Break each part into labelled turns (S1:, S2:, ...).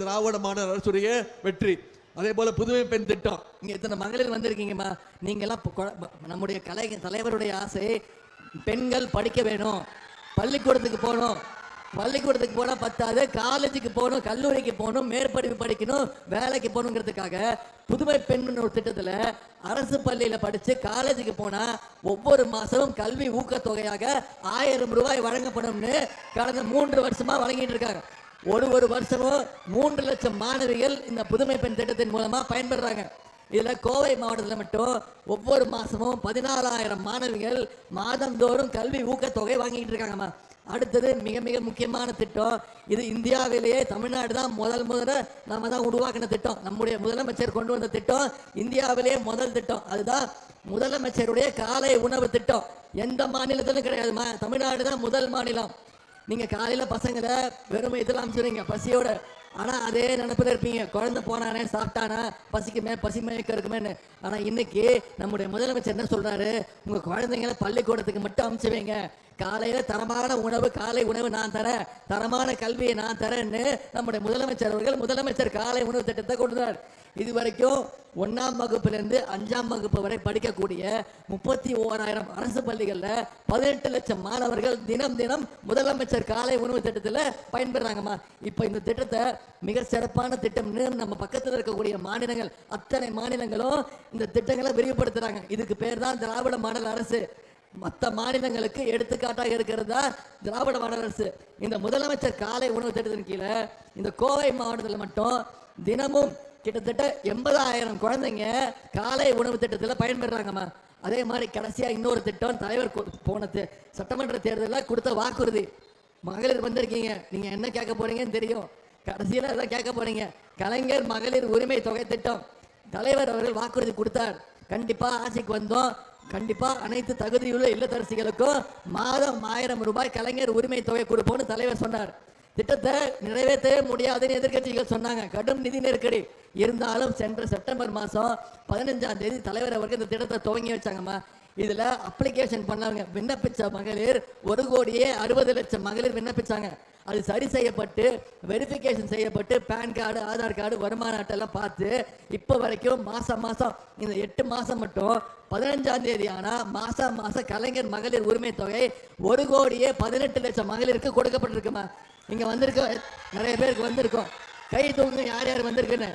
S1: திராவிட model அரசுடைய வெற்றி. அதே போல புதுமை பெண் திட்டம்.
S2: இங்க இத்தனை மகளிர் வந்திருக்கீங்கம்மா? நீங்க எல்லாம் நம்முடைய கலை தலைவருடைய ஆசை பெண்கள் படிக்க வேணும் பள்ளிக்கூடத்துக்கு போகணும். பள்ளிக்கூடத்துக்கு போனால் பத்தாது காலேஜுக்கு போகணும் கல்லூரிக்கு போகணும் மேற்படிப்பு படிக்கணும் வேலைக்கு போகணுங்கிறதுக்காக புதுமை பெண் ஒரு திட்டத்தில் அரசு பள்ளியில் படித்து காலேஜுக்கு போனால் ஒவ்வொரு மாதமும் கல்வி ஊக்கத்தொகையாக ஆயிரம் ரூபாய் வழங்கப்படும்னு கடந்த மூன்று வருஷமாக வழங்கிட்டு இருக்காங்க. ஒரு ஒரு வருஷமும் மூன்று லட்சம் மாணவிகள் இந்த புதுமை பெண் திட்டத்தின் மூலமா பயன்படுறாங்க இதுல கோவை மாவட்டத்தில் மட்டும் ஒவ்வொரு மாசமும் பதினாலாயிரம் மாணவிகள் மாதந்தோறும் கல்வி ஊக்கத்தொகை வாங்கிட்டு இருக்காங்கம்மா அடுத்தது மிக மிக முக்கியமான திட்டம் இது இந்தியாவிலேயே தமிழ்நாடு தான் முதல் முதல்ல நம்ம தான் உருவாக்கின திட்டம். நம்முடைய முதலமைச்சர் கொண்டு வந்த திட்டம் இந்தியாவிலேயே முதல் திட்டம். அதுதான் முதலமைச்சருடைய காலை உணவு திட்டம். எந்த மாநிலத்திலும் கிடையாதுமா தமிழ்நாடு தான் முதல் மாநிலம். நீங்கள் காலையில் பசங்களை வெறும் இதெல்லாம் அனுப்பிச்சுறீங்க பசியோட. ஆனால் அதே நினப்பில் இருப்பீங்க. குழந்தை போனானே சாப்பிட்டானா பசிக்குமே பசிமயக்க இருக்குமேன்னு இன்னைக்கு நம்முடைய முதலமைச்சர் என்ன சொல்கிறாரு உங்கள் குழந்தைங்களை பள்ளிக்கூடத்துக்கு மட்டும் அனுப்பிச்சு வைங்க. காலையில் தரமான உணவு காலை உணவு நான் தரேன் தரமான கல்வியை நான் தரேன்னு நம்முடைய முதலமைச்சர் அவர்கள் முதலமைச்சர் காலை உணவு திட்டத்தை கொண்டுறார் இது வரைக்கும் ஒன்னாம் வகுப்பிலிருந்து அஞ்சாம் வகுப்பு வரை படிக்கக்கூடிய முப்பத்தி ஓராயிரம் அரசு பள்ளிகளில் பதினெட்டு லட்சம் மாணவர்கள் தினம் தினம் முதலமைச்சர் காலை உணவு திட்டத்தில் பயன்பெறாங்கம்மா. இப்போ இந்த திட்டத்தை மிக சிறப்பான திட்டம்னு நம்ம பக்கத்தில் இருக்கக்கூடிய மாநிலங்கள் அத்தனை மாநிலங்களும் இந்த திட்டங்களை விரிவுபடுத்துகிறாங்க இதுக்கு பேர் தான் திராவிட மாடல் அரசு. மற்ற மாநிலங்களுக்கு எடுத்துக்காட்டாக இருக்கிறது தான் திராவிட மாடல் அரசு. இந்த முதலமைச்சர் காலை உணவு திட்டத்தின் கீழே இந்த கோவை மாவட்டத்தில் மட்டும் தினமும் கிட்டத்தட்ட எண்பதாயிரம் குழந்தைங்க காலை உணவு திட்டத்தில் பயன்பெறாங்கம்மா. அதே மாதிரி கடைசியா இன்னொரு திட்டம் தலைவர் போனது. போன சட்டமன்ற தேர்தலில் கொடுத்த வாக்குறுதி. மகளிர் வந்திருக்கீங்க. நீங்க என்ன கேட்க போறீங்கன்னு தெரியும். கடைசியில் அதான் கேட்க போறீங்க. கலைஞர் மகளிர் உரிமை தொகை திட்டம். தலைவர் அவர்கள் வாக்குறுதி கொடுத்தார். கண்டிப்பா ஆட்சிக்கு வந்தோம். கண்டிப்பா அனைத்து தகுதியுள்ள இல்லத்தரசிகளுக்கும் மாதம் ஆயிரம் ரூபாய் கலைஞர் உரிமை தொகை கொடுப்போம்னு தலைவர் சொன்னார். திட்டத்தை நிறைவேற்றவே முடியாதுன்னு எதிர்க்கட்சிகள் சொன்னாங்க. கடும் நிதி நெருக்கடி. இருந்தாலும் சென்ற செப்டம்பர் மாதம் பதினஞ்சாம் தேதி தலைவர் அவருக்கு இந்த திட்டத்தை துவங்கி வச்சாங்கம்மா. இதில் அப்ளிகேஷன் பண்ணாங்க விண்ணப்பித்த மகளிர் ஒரு கோடியே அறுபது லட்சம் மகளிர் விண்ணப்பிச்சாங்க. அது சரி செய்யப்பட்டு வெரிஃபிகேஷன் செய்யப்பட்டு பேன் கார்டு ஆதார் கார்டு வருமான அட்டெல்லாம் பார்த்து இப்போ வரைக்கும் மாதம் மாதம் இந்த எட்டு மாதம் மட்டும் பதினஞ்சாம் தேதி ஆனால் மாதம் மாதம் கலைஞர் மகளிர் உரிமை தொகை ஒரு கோடியே பதினெட்டு லட்சம் மகளிருக்கு கொடுக்கப்பட்டிருக்குமா? இங்கே வந்திருக்கோம் நிறைய பேருக்கு வந்திருக்கோம். கை தூங்க யார் யார் வந்திருக்குன்னு.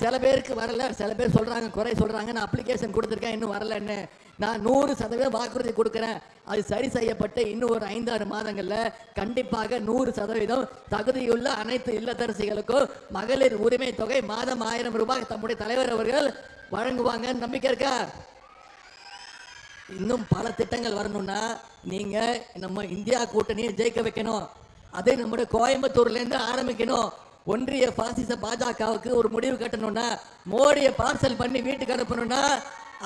S2: சில பேருக்கு வரல சில பேர் சொல்கிறாங்க குறை சொல்கிறாங்க நான் அப்ளிகேஷன் கொடுத்துருக்கேன் இன்னும் வரலன்னு. நான் நூறு சதவீதம் வாக்குறுதி கொடுக்குறேன். அது சரி செய்யப்பட்டு இன்னும் ஒரு ஐந்தாறு மாதங்களில் கண்டிப்பாக நூறு சதவீதம் தகுதியுள்ள அனைத்து இல்லத்தரசிகளுக்கும் மகளிர் உரிமை தொகை மாதம் ஆயிரம் ரூபாய் தம்முடைய தலைவர் அவர்கள் வழங்குவாங்கன்னு நம்பிக்கை இருக்கா? இன்னும் பல திட்டங்கள் வரணும்னா நீங்கள் நம்ம இந்தியா கூட்டணியை ஜெயிக்க வைக்கணும். அதே நம்முடைய கோயம்புத்தூர்லேருந்து ஆரம்பிக்கணும். ஒன்றிய பாசிச பாஜகவுக்கு ஒரு முடிவு கட்டணும்னா மோடியை பார்சல் பண்ணி வீட்டுக்கு அனுப்பணும்னா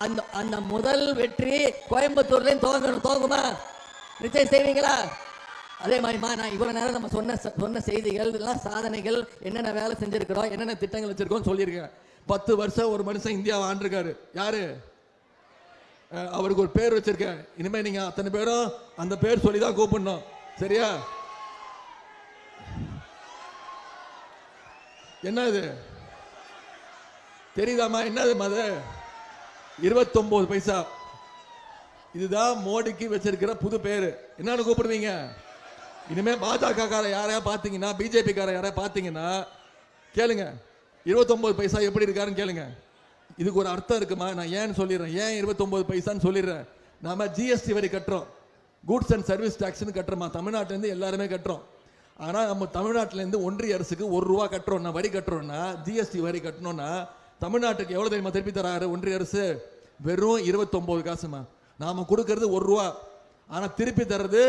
S2: அந்த அந்த முதல் வெற்றி கோயம்புத்தூர்லேயும் இருந்து துவங்கணும் துவங்குமா? நிச்சயம் செய்வீங்களா? அதே மாதிரிமா நான் இவ்வளோ நேரம் நம்ம சொன்ன சொன்ன செய்திகள் இதெல்லாம் சாதனைகள் என்னென்ன வேலை செஞ்சிருக்கிறோம் என்னென்ன திட்டங்கள் வச்சுருக்கோம்னு
S1: சொல்லியிருக்கேன். பத்து வருஷம் ஒரு மனுஷன் இந்தியாவை ஆண்டிருக்காரு. யாரு? அவருக்கு ஒரு பேர் வச்சிருக்கேன். இனிமேல் நீங்கள் அத்தனை பேரும் அந்த பேர் சொல்லி தான் கூப்பிடணும். சரியா? என்ன இது தெரியுதாம்மா? என்னது மது? இருபத்தொன்பது பைசா. இதுதான் மோடிக்கு வச்சிருக்கிற புது பேரு. என்னன்னு கூப்பிடுவீங்க? இனிமே பாஜக கார யாரையா பார்த்தீங்கன்னா பிஜேபி கார யாரையா பார்த்தீங்கன்னா கேளுங்க. இருபத்தொன்பது பைசா எப்படி இருக்காருன்னு கேளுங்க. இதுக்கு ஒரு அர்த்தம் இருக்குமா? நான் ஏன்னு சொல்லிடுறேன். ஏன் இருபத்தொன்பது பைசான்னு சொல்லிடுறேன்? நாம ஜிஎஸ்டி வரி கட்டுறோம். கூட்ஸ் அண்ட் சர்வீஸ் டேக்ஸ்னு கட்டுறோமா? தமிழ்நாட்டிலேருந்து எல்லாருமே கட்டுறோம். ஆனால் நம்ம தமிழ்நாட்டிலேருந்து ஒன்றிய அரசுக்கு ஒரு ரூபா கட்டுறோம்னா வரி கட்டுறோம்னா ஜிஎஸ்டி வரி கட்டணும்னா தமிழ்நாட்டுக்கு எவ்வளோ தெரியுமா திருப்பி தராரு? ஒன்றிய அரசு வெறும் இருபத்தொம்போது காசுமா நாம் கொடுக்கறது ஒரு ரூபா. ஆனால் திருப்பி தர்றது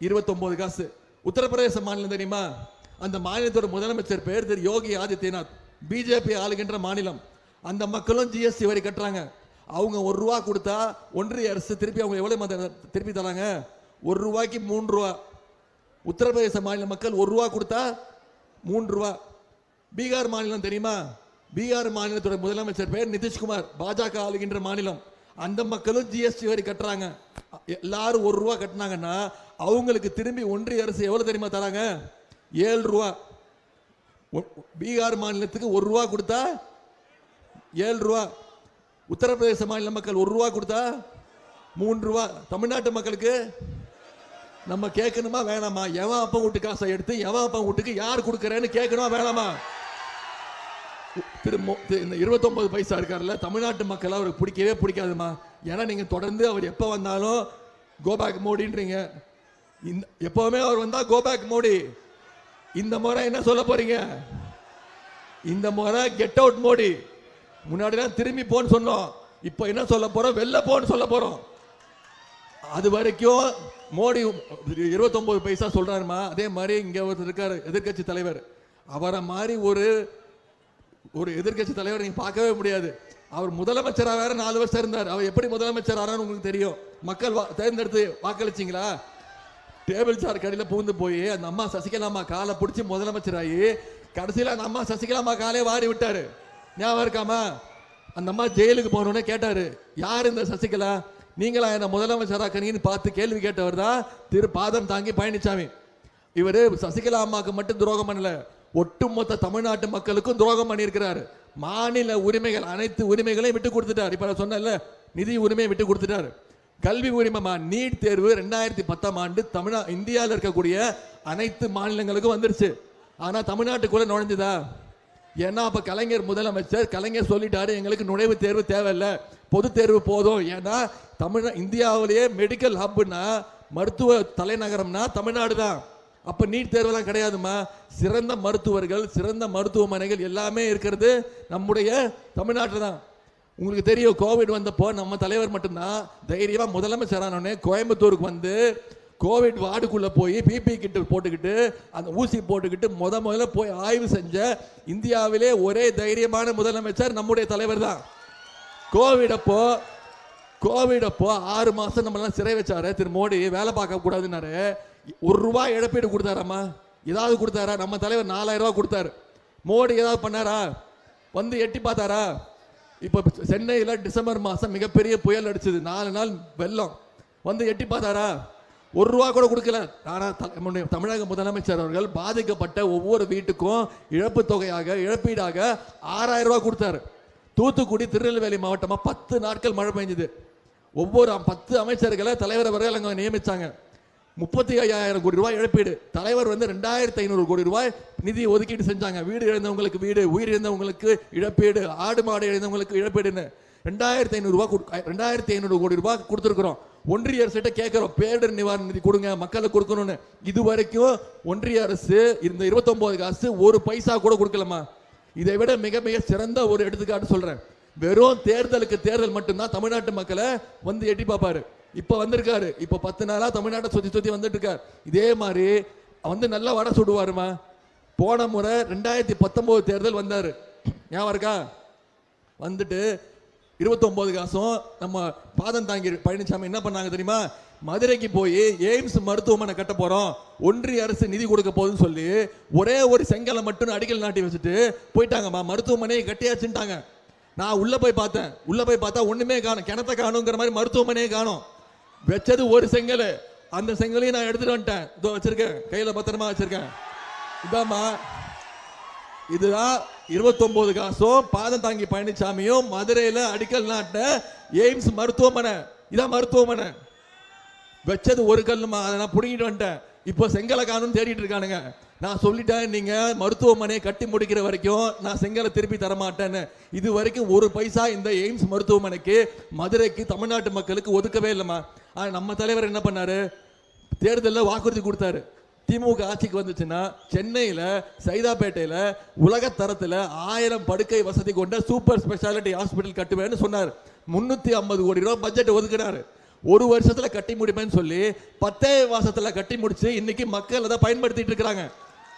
S1: இருபத்தொம்போது காசு. உத்தரப்பிரதேச மாநிலம் தெரியுமா? அந்த மாநிலத்தோட முதலமைச்சர் பேர் திரு யோகி ஆதித்யநாத். பிஜேபி ஆளுகின்ற மாநிலம். அந்த மக்களும் ஜிஎஸ்டி வரி கட்டுறாங்க. அவங்க ஒரு ரூபா கொடுத்தா ஒன்றிய அரசு திருப்பி அவங்க எவ்வளோ திருப்பி தராங்க? ஒரு ரூபாய்க்கு மூன்று ரூபா. உத்தரப்பிரதேச மாநில மக்கள் ஒரு ரூபா கொடுத்தா மூன்று ரூபா. பீகார் மாநிலம் தெரியுமா? பீகார் மாநிலத்தோட முதலமைச்சர் பேர் நிதிஷ்குமார். பாஜக ஆளுகின்ற மாநிலம். அந்த மக்களும் ஜிஎஸ்டி வரி கட்டுறாங்க. எல்லாரும் ஒரு ரூபா கட்டினாங்கன்னா அவங்களுக்கு திரும்பி ஒன்றிய அரசு எவ்வளோ தெரியுமா தராங்க? ஏழு ரூபா. ஒ- பீகார் மாநிலத்துக்கு ஒரு ரூபா கொடுத்தா ஏழு ரூபா. உத்தரப்பிரதேச மாநில மக்கள் ஒரு ரூபா கொடுத்தா மூன்று ரூபா. தமிழ்நாட்டு மக்களுக்கு நம்ம கேட்கணுமா வேணாமா? எவன் அப்பன் வீட்டு காசை எடுத்து எவன் அப்பா வீட்டுக்கு யார் கொடுக்குறேன்னு கேட்கணுமா வேணாமா? திரு மோ- இந்த 29 பைசா இருக்கார்ல தமிழ்நாட்டு மக்கள் அவருக்கு பிடிக்கவே பிடிக்காதுமா? ஏன்னா நீங்கள் தொடர்ந்து அவர் எப்போ வந்தாலும் கோபேக் மோடின்றீங்க இந்த எப்பவுமே அவர் வந்தால் கோபேக் மோடி இந்த முறை என்ன சொல்ல போறீங்க? இந்த முறை கெட் அவுட் மோடி முன்னாடிலாம் திரும்பி போன்னு சொன்னோம். இப்போ என்ன சொல்ல போறோம்? வெளில போன்னு சொல்ல போறோம். அது வரைக்கும் மோடி 29 பைசா சொல்றாருமா? அதே மாதிரி இங்கே ஒருத்தர் இருக்கார் எதிர்க்கட்சி தலைவர். அவரை மாதிரி ஒரு ஒரு எதிர்க்கட்சி தலைவர் நீங்க பார்க்கவே முடியாது. அவர் முதலமைச்சரா வேற நாலு வருஷம் இருந்தார். அவர் எப்படி முதலமைச்சர் ஆனான்னு உங்களுக்கு தெரியும். மக்கள் தேர்ந்தெடுத்து வாக்களிச்சிங்களா? டேபிள் சார் கடையில் பூந்து போய் அந்த அம்மா சசிகலாமா காலை பிடிச்சி முதலமைச்சராகி கடைசியில் அந்த அம்மா சசிகலாமா காலே வாரி விட்டாரு. ஞாபகம் இருக்காமா? அந்த அம்மா ஜெயிலுக்கு போனோடனே கேட்டாரு யார் இந்த சசிகலா? நீங்களா என்ன முதலமைச்சராக்கனீங்கன்னு பார்த்து கேள்வி கேட்டவர் தான் திரு. பாதம் தாங்கி பழனிசாமி இவரு சசிகலா அம்மாவுக்கு மட்டும் துரோகம் பண்ணல. ஒட்டுமொத்த தமிழ்நாட்டு மக்களுக்கும் துரோகம் பண்ணியிருக்கிறாரு. மாநில உரிமைகள் அனைத்து உரிமைகளையும் விட்டு கொடுத்துட்டார். இப்போ நான் சொன்னேன்ல நிதி உரிமையை விட்டு கொடுத்துட்டாரு. கல்வி உரிமை நீட் தேர்வு ரெண்டாயிரத்தி பத்தாம் ஆண்டு தமிழா இந்தியாவில் இருக்கக்கூடிய அனைத்து மாநிலங்களுக்கும் வந்துருச்சு. ஆனால் தமிழ்நாட்டுக்குள்ள நுழைஞ்சுதா? ஏன்னா அப்போ கலைஞர் முதலமைச்சர் கலைஞர் சொல்லிட்டாரு எங்களுக்கு நுழைவுத் தேர்வு தேவையில்ல. பொது தேர்வு போதும். ஏன்னா தமிழ் இந்தியாவிலேயே மெடிக்கல் ஹப்னா மருத்துவ தலைநகரம்னா தமிழ்நாடு தான் அப்ப நீட் தேர்வெல்லாம் கிடையாதுமா சிறந்த மருத்துவர்கள் சிறந்த மருத்துவமனைகள் எல்லாமே இருக்கிறது நம்முடைய தமிழ்நாட்டில் தான். உங்களுக்கு தெரியும் கோவிட் வந்தப்போ நம்ம தலைவர் மட்டும்தான் தைரியமா முதலமைச்சரானோடனே கோயம்புத்தூருக்கு வந்து கோவிட் வார்டுக்குள்ளே போய் பிபி கிட்டு போட்டுக்கிட்டு அந்த ஊசி போட்டுக்கிட்டு முத முதல்ல போய் ஆய்வு செஞ்ச இந்தியாவிலே ஒரே தைரியமான முதலமைச்சர் நம்முடைய தலைவர் தான். கோவிட் அப்போது கோவிட் அப்போ ஆறு மாதம் நம்மளாம் சிறை வச்சாரு. திரு மோடி வேலை பார்க்க கூடாதுன்னாரு. ஒரு ரூபா இழப்பீடு கொடுத்தாராம்மா. ஏதாவது கொடுத்தாரா? நம்ம தலைவர் நாலாயிரம் ரூபா கொடுத்தாரு. மோடி ஏதாவது பண்ணாரா? வந்து எட்டி பார்த்தாரா? இப்போ சென்னையில் டிசம்பர் மாதம் மிகப்பெரிய புயல் அடிச்சது. நாலு நாள் வெள்ளம். வந்து எட்டி பார்த்தாரா? ஒரு ரூபா கூட கொடுக்கல. ஆனால் த- தமிழக முதலமைச்சர் அவர்கள் பாதிக்கப்பட்ட ஒவ்வொரு வீட்டுக்கும் இழப்பு தொகையாக இழப்பீடாக ஆறாயிரம் ரூபா கொடுத்தாரு. தூத்துக்குடி திருநெல்வேலி மாவட்டமாக பத்து நாட்கள் மழை பெஞ்சது ஒவ்வொரு பத்து அமைச்சர்களை தலைவர் அவர்கள் அங்கே நியமித்தாங்க முப்பத்தி ஐயாயிரம் கோடி ரூபாய் இழப்பீடு. தலைவர் வந்து ரெண்டாயிரத்தி ஐநூறு கோடி ரூபாய் நிதி ஒதுக்கீடு செஞ்சாங்க. வீடு இழந்தவங்களுக்கு வீடு உயிர் இழந்தவங்களுக்கு இழப்பீடு ஆடு மாடு இழந்தவங்களுக்கு இழப்பீடுன்னு ரெண்டாயிரத்தி ஐநூறு ரூபாய் கொடு- ரெண்டாயிரத்தி ஐநூறு கோடி ரூபாய் கொடுத்துருக்குறோம். ஒன்றிய அரசிட்ட கேட்கிறோம். பேரிடர் நிவாரண நிதி கொடுங்க மக்களுக்கு கொடுக்கணும்னு. இது வரைக்கும் ஒன்றிய அரசு இந்த 29 காசு ஒரு பைசா கூட கொடுக்கலமா இதை விட மிக மிக சிறந்த ஒரு எடுத்துக்காட்டு சொல்றேன். வெறும் தேர்தலுக்கு தேர்தல் மட்டும்தான் தமிழ்நாட்டு மக்களை வந்து எட்டி பார்ப்பாரு. இப்ப வந்திருக்காரு. இப்ப பத்து நாளா தமிழ்நாட்டை சுத்தி சுத்தி வந்துட்டு இருக்காரு இதே மாதிரி வந்து நல்லா வடை சுடுவாருமா? போன முறை ரெண்டாயிரத்தி பத்தொன்பது தேர்தல் வந்தாரு. ஞாபகம் இருக்கா? வந்துட்டு 29 காசும் நம்ம பாதம் தாங்கி பழனிசாமி என்ன பண்ணாங்க தெரியுமா? மதுரைக்கு போய் எய்ம்ஸ் மருத்துவமனை கட்ட போறோம். ஒன்றிய அரசு நிதி கொடுக்க போகுதுன்னு சொல்லி ஒரே ஒரு செங்கலை மட்டும் அடிக்கல் நாட்டி வச்சுட்டு போயிட்டாங்கம்மா. மருத்துவமனையை கட்டியாச்சுட்டாங்க நான் உள்ள போய் பார்த்தேன். உள்ள போய் பார்த்தா ஒண்ணுமே காணும். கிணத்த காணுங்கிற மாதிரி மருத்துவமனையே காணும். வச்சது ஒரு செங்கல். அந்த செங்கலையும் நான் எடுத்துட்டு வந்துட்டேன். இதோ வச்சிருக்கேன். கையில பத்திரமா வச்சிருக்கேன். இதாம்மா. இதுதான் 29 காசும் பாதம் தாங்கி பழனிசாமியும் மதுரையில் அடிக்கல் நாட்ட எய்ம்ஸ் மருத்துவமனை. இதான் மருத்துவமனை. வச்சது ஒரு கல்லுமா அதை நான் பிடுங்கிட்டு வந்துட்டேன். இப்போ செங்கலை காணும்னு தேடிட்டு இருக்கானுங்க. நான் சொல்லிட்டேன் நீங்க மருத்துவமனையை கட்டி முடிக்கிற வரைக்கும் நான் செங்கலை திருப்பி தர மாட்டேன்னு இது வரைக்கும் ஒரு பைசா இந்த எய்ம்ஸ் மருத்துவமனைக்கு மதுரைக்கு தமிழ்நாட்டு மக்களுக்கு ஒதுக்கவே இல்லைம்மா. ஆனால் நம்ம தலைவர் என்ன பண்ணாரு? தேர்தலில் வாக்குறுதி கொடுத்தாரு. திமுக ஆட்சிக்கு வந்துச்சுன்னா சென்னையில் சைதாப்பேட்டையில் உலக தரத்தில் ஆயிரம் படுக்கை வசதி கொண்ட சூப்பர் ஸ்பெஷாலிட்டி ஹாஸ்பிட்டல் கட்டுவேன்னு சொன்னார். முந்நூற்றி ஐம்பது கோடி ரூபா பட்ஜெட் ஒதுக்கினாரு. ஒரு வருஷத்தில் கட்டி முடிப்பேன்னு சொல்லி பத்தே மாதத்தில் கட்டி முடிச்சு இன்னைக்கு மக்கள் அதை பயன்படுத்திட்டு இருக்கிறாங்க.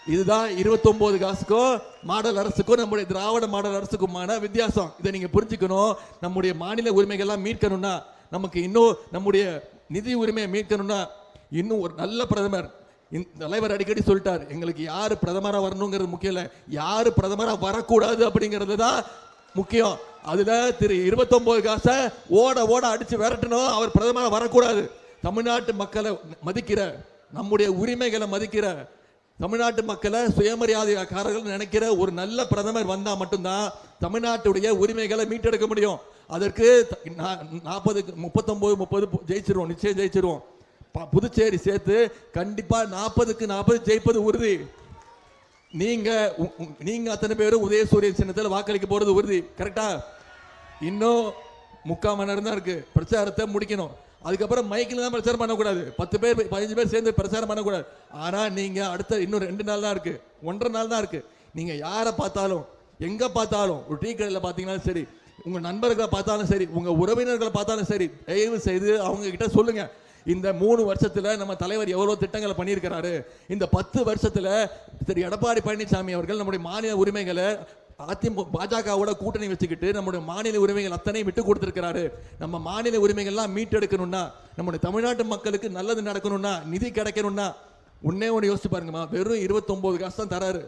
S1: இதுதான் 29 காசுக்கும் மாடல் அரசுக்கும் நம்முடைய திராவிட மாடல் அரசுக்குமான வித்தியாசம். இதை நீங்கள் புரிஞ்சுக்கணும். நம்முடைய மாநில உரிமைகள்லாம் மீட்கணும்னா நமக்கு இன்னும் நம்முடைய நிதி உரிமையை மீட்கணும்னா இன்னும் ஒரு நல்ல பிரதமர். தலைவர் அடிக்கடி சொல்லிட்டார் எங்களுக்கு யார் பிரதமராக வரணுங்கிறது முக்கியம் இல்லை. யார் பிரதமராக வரக்கூடாது அப்படிங்கிறது தான் முக்கியம். அதில் திரு 29 காசை ஓட ஓட அடித்து விரட்டணும். அவர் பிரதமராக வரக்கூடாது. தமிழ்நாட்டு மக்களை மதிக்கிற நம்முடைய உரிமைகளை மதிக்கிற தமிழ்நாட்டு மக்களை சுயமரியாதைக்காரர்கள் நினைக்கிற ஒரு நல்ல பிரதமர் வந்தால் மட்டும்தான் தமிழ்நாட்டுடைய உரிமைகளை மீட்டெடுக்க முடியும். அதற்கு நாற்பதுக்கு முப்பத்தொம்போது முப்பது ஜெயிச்சிருவோம் நிச்சயம் ஜெயிச்சிருவோம். ப- புதுச்சேரி சேர்த்து கண்டிப்பா நாற்பதுக்கு நாற்பது ஜெயிப்பது உறுதி. நீங்க உ- நீங்க அத்தனை பேரும் உதயசூரியன் சின்னத்தில் வாக்களிக்க போறது உறுதி. கரெக்டா இன்னும் முக்கால் மணி நேரம் தான் இருக்கு. பிரச்சாரத்தை முடிக்கணும். அதுக்கப்புறம் மைக்கில் தான் பிரச்சாரம் பண்ணக்கூடாது. பத்து பேர் பதினஞ்சு பேர் சேர்ந்து பிரச்சாரம் பண்ணக்கூடாது. ஆனால் நீங்கள் அடுத்த இன்னும் ரெண்டு நாள் தான் இருக்குது ஒன்றரை நாள் தான் இருக்குது நீங்கள் யாரை பார்த்தாலும் எங்கே பார்த்தாலும் ஒரு டீ கடையில் பார்த்தீங்கன்னாலும் சரி உங்கள் நண்பர்களை பார்த்தாலும் சரி உங்கள் உறவினர்களை பார்த்தாலும் சரி தயவு செய்து அவங்க சொல்லுங்கள் இந்த மூணு வருஷத்தில் நம்ம தலைவர் எவ்வளோ திட்டங்களை பண்ணியிருக்கிறாரு. இந்த பத்து வருஷத்தில் திரு எடப்பாடி பழனிசாமி அவர்கள் நம்முடைய மாநில உரிமைகளை அதிமுக பாஜகவோட கூட்டணி வச்சுக்கிட்டு நம்முடைய மாநில உரிமைகள் அத்தனை விட்டு கொடுத்துருக்கிறாரு. நம்ம மாநில உரிமைகள்லாம் மீட்டெடுக்கணும்னா நம்முடைய தமிழ்நாட்டு மக்களுக்கு நல்லது நடக்கணும்னா நிதி கிடைக்கணும்னா உன்னே ஒன்று யோசிச்சு பாருங்கம்மா வெறும் 29 காசு தான் தராரு.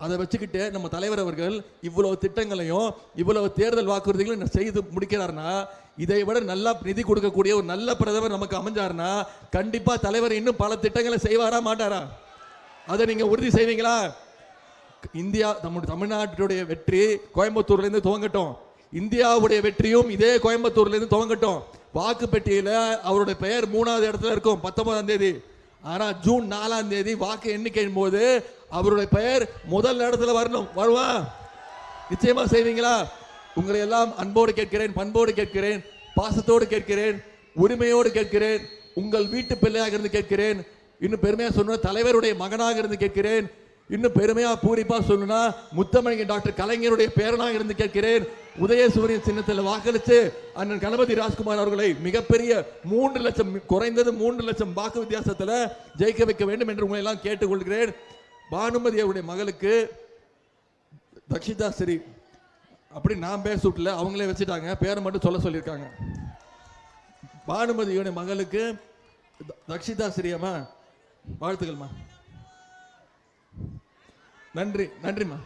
S1: அதை வச்சுக்கிட்டு நம்ம தலைவர் அவர்கள் இவ்வளவு திட்டங்களையும் இவ்வளவு தேர்தல் வாக்குறுதிகளையும் செய்து முடிக்கிறாருன்னா இதை விட நல்லா நிதி கொடுக்கக்கூடிய ஒரு நல்ல பிரதமர் நமக்கு அமைஞ்சாருன்னா கண்டிப்பாக தலைவர் இன்னும் பல திட்டங்களை செய்வாரா மாட்டாரா? அதை நீங்கள் உறுதி செய்வீங்களா? இந்தியா நம்முடைய தமிழ்நாட்டுடைய வெற்றி கோயம்புத்தூர்ல இருந்து துவங்கட்டும். இந்தியாவுடைய வெற்றியும் இதே கோயம்புத்தூர்ல இருந்து துவங்கட்டும். வாக்கு பெட்டியில அவருடைய பெயர் மூணாவது இடத்துல இருக்கும் பத்தொன்பதாம் தேதி. ஆனால் ஜூன் நாலாம் தேதி வாக்கு எண்ணிக்கையின் போது அவருடைய பெயர் முதல் இடத்துல வரணும். வருவா நிச்சயமா செய்வீங்களா? உங்களை எல்லாம் அன்போடு கேட்கிறேன் பண்போடு கேட்கிறேன் பாசத்தோடு கேட்கிறேன் உரிமையோடு கேட்கிறேன் உங்கள் வீட்டு பிள்ளையாக இருந்து கேட்கிறேன் இன்னும் பெருமையாக சொன்ன தலைவருடைய மகனாக இருந்து கேட்கிறேன் இன்னும் பெருமையா பூரிப்பா சொல்லுனா முத்தமிழ் டாக்டர் கலைஞருடைய பேரனாக இருந்து கேட்கிறேன். உதயசூரியன் சின்னத்தில் வாக்களித்து அண்ணன் கணபதி ராஜ்குமார் அவர்களை மிகப்பெரிய மூன்று லட்சம் குறைந்தது மூன்று லட்சம் வாக்கு வித்தியாசத்தில் ஜெயிக்க வைக்க வேண்டும் என்று உங்களை எல்லாம் கேட்டுக்கொள்கிறேன். பானுமதி அவருடைய மகளுக்கு தக்ஷிதா ஸ்ரீ அப்படி நான் பேச விட்டல அவங்களே வச்சுட்டாங்க. பேரை மட்டும் சொல்ல சொல்லியிருக்காங்க. பானுமதியுடைய மகளுக்கு தக்ஷிதா ஸ்ரீ அம்மா வாழ்த்துக்கள்மா. நன்றி நன்றிம்மா.